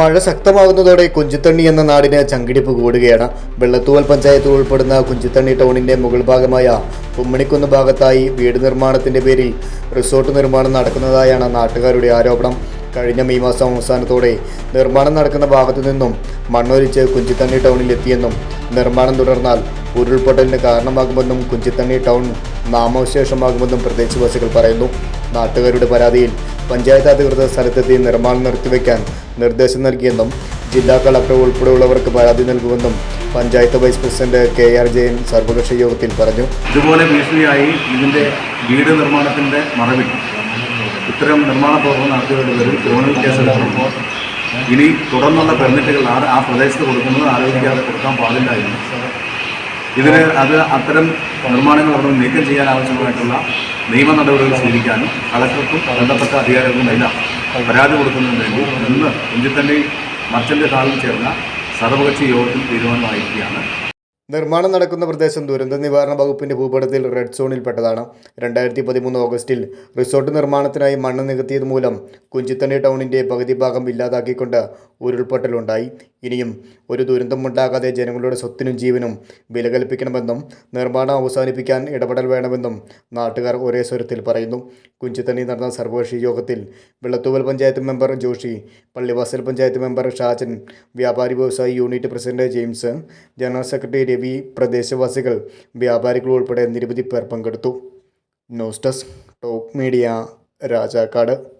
മഴ ശക്തമാകുന്നതോടെ കുഞ്ചിത്തണ്ണി എന്ന നാടിന് ചങ്കിടിപ്പ് കൂടുകയാണ്. വെള്ളത്തൂവൽ പഞ്ചായത്ത് ഉൾപ്പെടുന്ന കുഞ്ചിത്തണ്ണി ടൗണിന്റെ മുകൾ ഭാഗമായ കുമ്മണിക്കുന്ന് ഭാഗത്തായി വീട് നിർമ്മാണത്തിന്റെ പേരിൽ റിസോർട്ട് നിർമ്മാണം നടക്കുന്നതായാണ് നാട്ടുകാരുടെ ആരോപണം. കഴിഞ്ഞ മെയ് മാസം അവസാനത്തോടെ നിർമ്മാണം നടക്കുന്ന ഭാഗത്തു നിന്നും മണ്ണൊലിച്ച് കുഞ്ചിത്തണ്ണി ടൗണിൽ എത്തിയെന്നും നിർമ്മാണം തുടർന്നാൽ ഉരുൾപൊട്ടലിന് കാരണമാകുമെന്നും കുഞ്ചിത്തണ്ണി ടൗൺ നാമവിശേഷമാകുമെന്നും പ്രദേശവാസികൾ പറയുന്നു. നാട്ടുകാരുടെ പരാതിയിൽ പഞ്ചായത്ത് അധികൃതർ സ്ഥലത്തെത്തി നിർമ്മാണം നിർത്തിവെക്കാൻ നിർദ്ദേശം നൽകിയെന്നും ജില്ലാ കളക്ടർ ഉൾപ്പെടെയുള്ളവർക്ക് പരാതി നൽകുമെന്നും panchayat vice president K R Jayan സർവകക്ഷി യോഗത്തിൽ പറഞ്ഞു. ഇതുപോലെ ഭീഷണിയായി ഇതിന്റെ വീട് നിർമ്മാണത്തിന്റെ മറവിൽ ഇത്തരം നിർമ്മാണ പ്രവർത്തനം നടത്തിയവരുടെ കേസെടുക്കുമ്പോൾ ഇനി തുടർന്നുള്ള പെർമിറ്റുകൾ ആ പ്രദേശത്ത് കൊടുക്കുന്നത് ആലോചിക്കാതെ കൊടുക്കാൻ പാടില്ലായിരുന്നു ഇതിന് അത് അത്തരം നിർമ്മാണങ്ങൾ അവിടെ നീക്കം ചെയ്യാൻ ആവശ്യമായിട്ടുള്ള നിയമ നടപടികൾ സ്വീകരിക്കാനും കളക്ടർക്കും ബന്ധപ്പെട്ട അധികാരികൾക്കും എല്ലാം പരാതി കൊടുക്കുന്നതിന് വേണ്ടി ഇന്ന് കുഞ്ചിത്തണ്ണി മർച്ചന്റ് ഹാളിൽ ചേർന്ന സർവകക്ഷി യോഗത്തിൽ തീരുമാനമായിരിക്കുകയാണ്. നിർമ്മാണം നടക്കുന്ന പ്രദേശം ദുരന്ത നിവാരണ വകുപ്പിന്റെ ഭൂപടത്തിൽ റെഡ് സോണിൽപ്പെട്ടതാണ് രണ്ടായിരത്തി പതിമൂന്ന് ഓഗസ്റ്റിൽ റിസോർട്ട് നിർമ്മാണത്തിനായി മണ്ണ് നികത്തിയത് മൂലം കുഞ്ചിത്തണ്ണി ടൗണിന്റെ പകുതി ഭാഗം ഇല്ലാതാക്കിക്കൊണ്ട് ഉരുൾപൊട്ടലുണ്ടായി. ഇനിയും ഒരു ദുരന്തമുണ്ടാകാതെ ജനങ്ങളുടെ സ്വത്തിനും ജീവനും വില കൽപ്പിക്കണമെന്നും നിർമ്മാണം അവസാനിപ്പിക്കാൻ ഇടപെടൽ വേണമെന്നും നാട്ടുകാർ ഒരേ സ്വരത്തിൽ പറയുന്നു. കുഞ്ചിത്തണ്ണി നടന്ന സർവകക്ഷി യോഗത്തിൽ വെള്ളത്തൂവൽ പഞ്ചായത്ത് മെമ്പർ ജോഷി പള്ളിവാസൽ പഞ്ചായത്ത് മെമ്പർ ഷാജൻ വ്യാപാരി വ്യവസായി unit president James general secretary Ravi പ്രദേശവാസികൾ വ്യാപാരികൾ ഉൾപ്പെടെ നിരവധി പേർ പങ്കെടുത്തു. News desk top media Rajakkad.